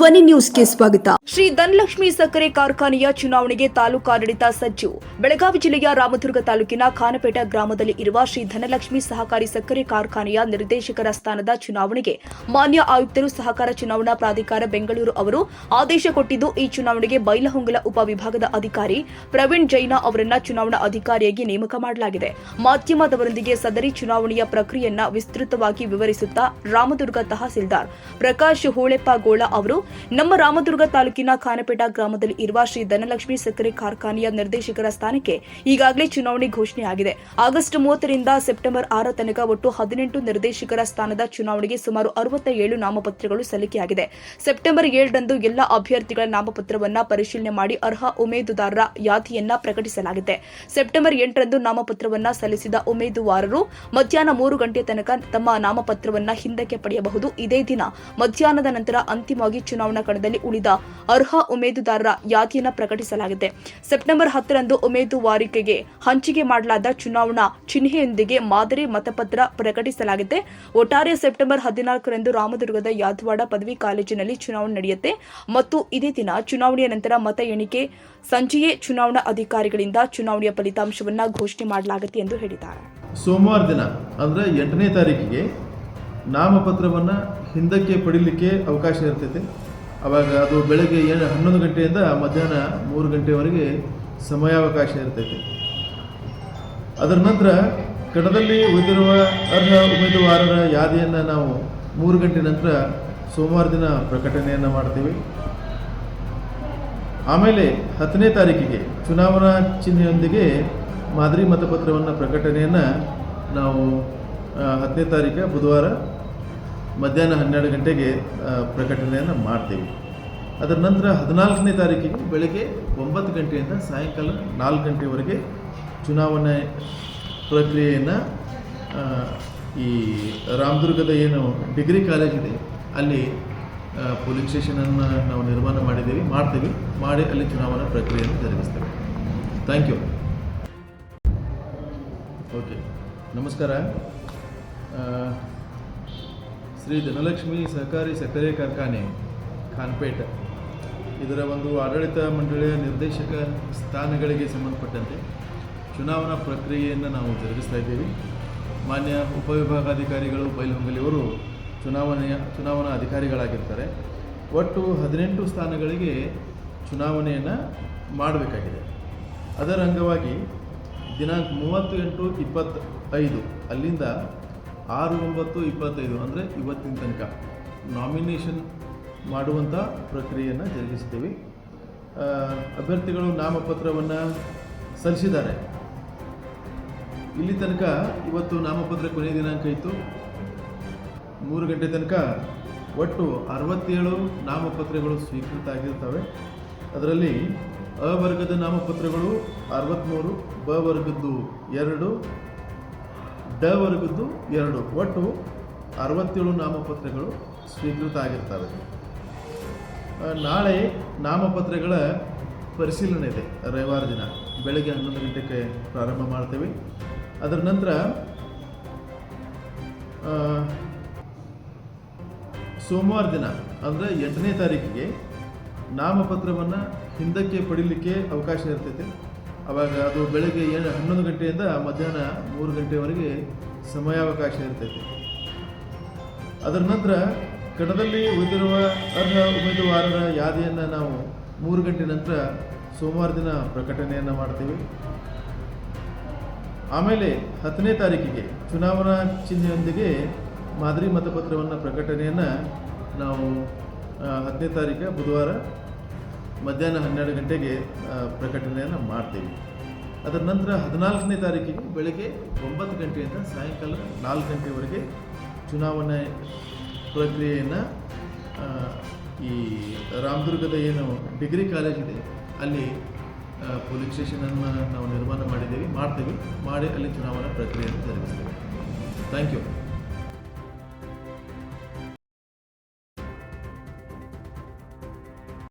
ಧ್ವನಿ ನ್ಯೂಸ್ಗೆ ಸ್ವಾಗತ. ಶ್ರೀ ಧನಲಕ್ಷ್ಮಿ ಸಕ್ಕರೆ ಕಾರ್ಖಾನೆಯ ಚುನಾವಣೆಗೆ ತಾಲೂಕಾಡಳಿತ ಸಜ್ಜು ಬೆಳಗಾವಿ ಜಿಲ್ಲೆಯ ರಾಮದುರ್ಗ ತಾಲೂಕಿನ ಖಾನಪೇಟ ಗ್ರಾಮದಲ್ಲಿ ಇರುವ ಶ್ರೀ ಧನಲಕ್ಷ್ಮಿ ಸಹಕಾರಿ ಸಕ್ಕರೆ ಕಾರ್ಖಾನೆಯ ನಿರ್ದೇಶಕರ ಸ್ಥಾನದ ಚುನಾವಣೆಗೆ ಮಾನ್ಯ ಆಯುಕ್ತರು ಸಹಕಾರ ಚುನಾವಣಾ ಪ್ರಾಧಿಕಾರ ಬೆಂಗಳೂರು ಅವರು ಆದೇಶ ಕೊಟ್ಟಿದ್ದು, ಈ ಚುನಾವಣೆಗೆ ಬೈಲಹೊಂಗಲ ಉಪವಿಭಾಗದ ಅಧಿಕಾರಿ ಪ್ರವೀಣ್ ಜೈನ ಅವರನ್ನ ಚುನಾವಣಾ ಅಧಿಕಾರಿಯಾಗಿ ನೇಮಕ ಮಾಡಲಾಗಿದೆ. ಮಾಧ್ಯಮದವರೊಂದಿಗೆ ಸದರಿ ಚುನಾವಣೆಯ ಪ್ರಕ್ರಿಯೆಯನ್ನ ವಿಸ್ತೃತವಾಗಿ ವಿವರಿಸುತ್ತಾ ರಾಮದುರ್ಗ ತಹಸೀಲ್ದಾರ್ ಪ್ರಕಾಶ್ ಹೋಳೆಪ್ಪಗೋಳ ಅವರು ನಮ್ಮ ರಾಮದುರ್ಗ ತಾಲೂಕಿನ ಖಾನಪೇಟ ಗ್ರಾಮದಲ್ಲಿ ಇರುವ ಶ್ರೀ ಧನಲಕ್ಷ್ಮಿ ಸಕ್ಕರೆ ಕಾರ್ಖಾನೆಯ ನಿರ್ದೇಶಕರ ಸ್ಥಾನಕ್ಕೆ ಈಗಾಗಲೇ ಚುನಾವಣೆ ಘೋಷಣೆಯಾಗಿದೆ ಆಗಸ್ಟ್ ಮೂವತ್ತರಿಂದ ಸೆಪ್ಟೆಂಬರ್ ಆರ ತನಕ ಒಟ್ಟು ಹದಿನೆಂಟು ನಿರ್ದೇಶಕರ ಸ್ಥಾನದ ಚುನಾವಣೆಗೆ ಸುಮಾರು ಅರವತ್ತ ಏಳು ನಾಮಪತ್ರಗಳು ಸಲ್ಲಿಕೆಯಾಗಿದೆ. ಸೆಪ್ಟೆಂಬರ್ ಏಳರಂದು ಎಲ್ಲಾ ಅಭ್ಯರ್ಥಿಗಳ ನಾಮಪತ್ರವನ್ನ ಪರಿಶೀಲನೆ ಮಾಡಿ ಅರ್ಹ ಉಮೇದುದಾರರ ಯಾದಿಯನ್ನ ಪ್ರಕಟಿಸಲಾಗಿದೆ. ಸೆಪ್ಟೆಂಬರ್ ಎಂಟರಂದು ನಾಮಪತ್ರವನ್ನ ಸಲ್ಲಿಸಿದ ಉಮೇದುವಾರರು ಮಧ್ಯಾಹ್ನ ಮೂರು ಗಂಟೆ ತನಕ ತಮ್ಮ ನಾಮಪತ್ರವನ್ನ ಹಿಂದಕ್ಕೆ ಪಡೆಯಬಹುದು. ಇದೇ ದಿನ ಮಧ್ಯಾಹ್ನದ ನಂತರ ಅಂತಿಮವಾಗಿ ಚುನಾವಣಾ ಕಣದಲ್ಲಿ ಉಳಿದ ಅರ್ಹ ಉಮೇದುದಾರರ ಯಾದಿಯನ್ನು ಪ್ರಕಟಿಸಲಾಗಿದೆ. ಸೆಪ್ಟೆಂಬರ್ ಹತ್ತರಂದು ಉಮೇದುವಾರಿಕೆಗೆ ಹಂಚಿಕೆ ಮಾಡಲಾದ ಚುನಾವಣಾ ಚಿಹ್ನೆಯೊಂದಿಗೆ ಮಾದರಿ ಮತಪತ್ರ ಪ್ರಕಟಿಸಲಾಗಿದೆ. ಒಟ್ಟಾರೆ ಸೆಪ್ಟೆಂಬರ್ ಹದಿನಾಲ್ಕರಂದು ರಾಮದುರ್ಗದ ಯಾದವಾಡ ಪದವಿ ಕಾಲೇಜಿನಲ್ಲಿ ಚುನಾವಣೆ ನಡೆಯುತ್ತೆ ಮತ್ತು ಇದೇ ದಿನ ಚುನಾವಣೆಯ ನಂತರ ಮತ ಎಣಿಕೆ ಸಂಜೆಯೇ ಚುನಾವಣಾ ಅಧಿಕಾರಿಗಳಿಂದ ಚುನಾವಣೆಯ ಫಲಿತಾಂಶವನ್ನು ಘೋಷಣೆ ಮಾಡಲಾಗುತ್ತೆ ಎಂದು ಹೇಳಿದ್ದಾರೆ. ಸೋಮವಾರ ದಿನ, ಅಂದರೆ ಎಂಟನೇ ತಾರೀಕಿಗೆ ನಾಮಪತ್ರವನ್ನು ಹಿಂದಕ್ಕೆ ಪಡಿಲಿಕ್ಕೆ ಅವಕಾಶ ಇರ್ತೈತೆ. ಅವಾಗ ಅದು ಬೆಳಗ್ಗೆ ಏನು ಹನ್ನೊಂದು ಗಂಟೆಯಿಂದ ಮಧ್ಯಾಹ್ನ ಮೂರು ಗಂಟೆವರೆಗೆ ಸಮಯಾವಕಾಶ ಇರ್ತೈತೆ. ಅದರ ನಂತರ ಕಣದಲ್ಲಿ ಉಳಿದಿರುವ ಅರ್ಹ ಉಮೇದುವಾರರ ಯಾದಿಯನ್ನು ನಾವು ಮೂರು ಗಂಟೆ ನಂತರ ಸೋಮವಾರ ದಿನ ಪ್ರಕಟಣೆಯನ್ನು ಮಾಡ್ತೀವಿ. ಆಮೇಲೆ ಹತ್ತನೇ ತಾರೀಕಿಗೆ ಚುನಾವಣಾ ಚಿಹ್ನೆಯೊಂದಿಗೆ ಮಾದರಿ ಮತಪತ್ರವನ್ನು ಪ್ರಕಟಣೆಯನ್ನು ನಾವು ಹತ್ತನೇ ತಾರೀಕು ಬುಧವಾರ ಮಧ್ಯಾಹ್ನ ಹನ್ನೆರಡು ಗಂಟೆಗೆ ಪ್ರಕಟಣೆಯನ್ನು ಮಾಡ್ತೀವಿ. ಅದರ ನಂತರ ಹದಿನಾಲ್ಕನೇ ತಾರೀಕಿಗೆ ಬೆಳಗ್ಗೆ ಒಂಬತ್ತು ಗಂಟೆಯಿಂದ ಸಾಯಂಕಾಲ ನಾಲ್ಕು ಗಂಟೆವರೆಗೆ ಚುನಾವಣೆ ಪ್ರಕ್ರಿಯೆಯನ್ನು ಈ ರಾಮದುರ್ಗದ ಏನು ಡಿಗ್ರಿ ಕಾಲೇಜ್ ಇದೆ, ಅಲ್ಲಿ ಪೊಲೀಸ್ ಸ್ಟೇಷನನ್ನು ನಾವು ನಿರ್ಮಾಣ ಮಾಡಿದ್ದೀವಿ, ಮಾಡ್ತೀವಿ, ಮಾಡಿ ಅಲ್ಲಿ ಚುನಾವಣಾ ಪ್ರಕ್ರಿಯೆಯನ್ನು ಜರುಗಿಸ್ತೇವೆ. ಥ್ಯಾಂಕ್ ಯು ಓಕೆ ನಮಸ್ಕಾರ. ಶ್ರೀ ಧನಲಕ್ಷ್ಮಿ ಸಹಕಾರಿ ಸಕ್ಕರೆ ಕಾರ್ಖಾನೆ, ಖಾನ್ಪೇಟ್. ಇದರ ಒಂದು ಆಡಳಿತ ಮಂಡಳಿಯ ನಿರ್ದೇಶಕ ಸ್ಥಾನಗಳಿಗೆ ಸಂಬಂಧಪಟ್ಟಂತೆ ಚುನಾವಣಾ ಪ್ರಕ್ರಿಯೆಯನ್ನು ನಾವು ಜರುಗಿಸ್ತಾ ಇದ್ದೀವಿ. ಮಾನ್ಯ ಉಪವಿಭಾಗಾಧಿಕಾರಿಗಳು ಬೈಲಹೊಂಗಲಿಯವರು ಚುನಾವಣೆಯ, ಚುನಾವಣಾ ಅಧಿಕಾರಿಗಳಾಗಿರ್ತಾರೆ. ಒಟ್ಟು ಹದಿನೆಂಟು ಸ್ಥಾನಗಳಿಗೆ ಚುನಾವಣೆಯನ್ನು ಮಾಡಬೇಕಾಗಿದೆ. ಅದರ ಅಂಗವಾಗಿ ದಿನಾಂಕ ಮೂವತ್ತು ಎಂಟು ಇಪ್ಪತ್ತೈದು ಅಲ್ಲಿಂದ ಆರು ಒಂಬತ್ತು ಇಪ್ಪತ್ತೈದು ಅಂದರೆ ಇವತ್ತಿನ ತನಕ ನಾಮಿನೇಷನ್ ಮಾಡುವಂಥ ಪ್ರಕ್ರಿಯೆಯನ್ನು ಜರುಗಿಸ್ತೀವಿ ಅಭ್ಯರ್ಥಿಗಳು ನಾಮಪತ್ರವನ್ನು ಸಲ್ಲಿಸಿದ್ದಾರೆ. ಇಲ್ಲಿ ತನಕ ಇವತ್ತು ನಾಮಪತ್ರ ಕೊನೆಯ ದಿನಾಂಕ ಇತ್ತು. ಮೂರು ಗಂಟೆ ತನಕ ಒಟ್ಟು ಅರವತ್ತೇಳು ನಾಮಪತ್ರಗಳು ಸ್ವೀಕೃತ ಆಗಿರ್ತವೆ. ಅದರಲ್ಲಿ ಅ ವರ್ಗದ ನಾಮಪತ್ರಗಳು ಅರವತ್ತ್ಮೂರು ಬ ವರ್ಗದ್ದು ಎರಡು ಡ ವರ್ಗದ್ದು ಎರಡು, ಒಟ್ಟು ಅರವತ್ತೇಳು ನಾಮಪತ್ರಗಳು ಸ್ವೀಕೃತ ಆಗಿರ್ತವೆ. ನಾಳೆ ನಾಮಪತ್ರಗಳ ಪರಿಶೀಲನೆ ಇದೆ, ರವಿವಾರ ದಿನ. ಬೆಳಗ್ಗೆ ಹನ್ನೊಂದು ಗಂಟೆಗೆ ಪ್ರಾರಂಭ ಮಾಡ್ತೇವೆ. ಅದರ ನಂತರ ಸೋಮವಾರ ದಿನ, ಅಂದರೆ ಎಂಟನೇ ತಾರೀಕಿಗೆ ನಾಮಪತ್ರವನ್ನು ಹಿಂದಕ್ಕೆ ಪಡೀಲಿಕ್ಕೆ ಅವಕಾಶ ಇರ್ತೈತೆ. ಅವಾಗ ಅದು ಬೆಳಗ್ಗೆ ಏನು ಹನ್ನೊಂದು ಗಂಟೆಯಿಂದ ಮಧ್ಯಾಹ್ನ ಮೂರು ಗಂಟೆವರೆಗೆ ಸಮಯಾವಕಾಶ ಇರ್ತೈತೆ. ಅದರ ನಂತರ ಕಣದಲ್ಲಿ ಉಳಿದಿರುವ ಅರ್ಹ ಉಮೇದುವಾರರ ಯಾದಿಯನ್ನು ನಾವು ಮೂರು ಗಂಟೆ ನಂತರ ಸೋಮವಾರ ದಿನ ಪ್ರಕಟಣೆಯನ್ನು ಮಾಡ್ತೀವಿ. ಆಮೇಲೆ ಹತ್ತನೇ ತಾರೀಕಿಗೆ ಚುನಾವಣಾ ಚಿಹ್ನೆಯೊಂದಿಗೆ ಮಾದರಿ ಮತಪತ್ರವನ್ನು ಪ್ರಕಟಣೆಯನ್ನು ನಾವು ಹತ್ತನೇ ತಾರೀಕು ಬುಧವಾರ ಮಧ್ಯಾಹ್ನ ಹನ್ನೆರಡು ಗಂಟೆಗೆ ಪ್ರಕಟಣೆಯನ್ನು ಮಾಡ್ತೀವಿ. ಅದರ ನಂತರ ಹದಿನಾಲ್ಕನೇ ತಾರೀಕಿಗೆ ಬೆಳಗ್ಗೆ ಒಂಬತ್ತು ಗಂಟೆಯಿಂದ ಸಾಯಂಕಾಲ ನಾಲ್ಕು ಗಂಟೆವರೆಗೆ ಚುನಾವಣೆ ಪ್ರಕ್ರಿಯೆಯನ್ನು ಈ ರಾಮದುರ್ಗದ ಏನು ಡಿಗ್ರಿ ಕಾಲೇಜ್ ಇದೆ, ಅಲ್ಲಿ ಪೊಲೀಸ್ ಸ್ಟೇಷನನ್ನು ನಾವು ನಿರ್ಮಾಣ ಮಾಡಿದ್ದೀವಿ, ಮಾಡ್ತೀವಿ. ಮಾಡಿ ಅಲ್ಲಿ ಚುನಾವಣಾ ಪ್ರಕ್ರಿಯೆಯನ್ನು ಜರುಗಿಸ್ತೀವಿ. Thank you.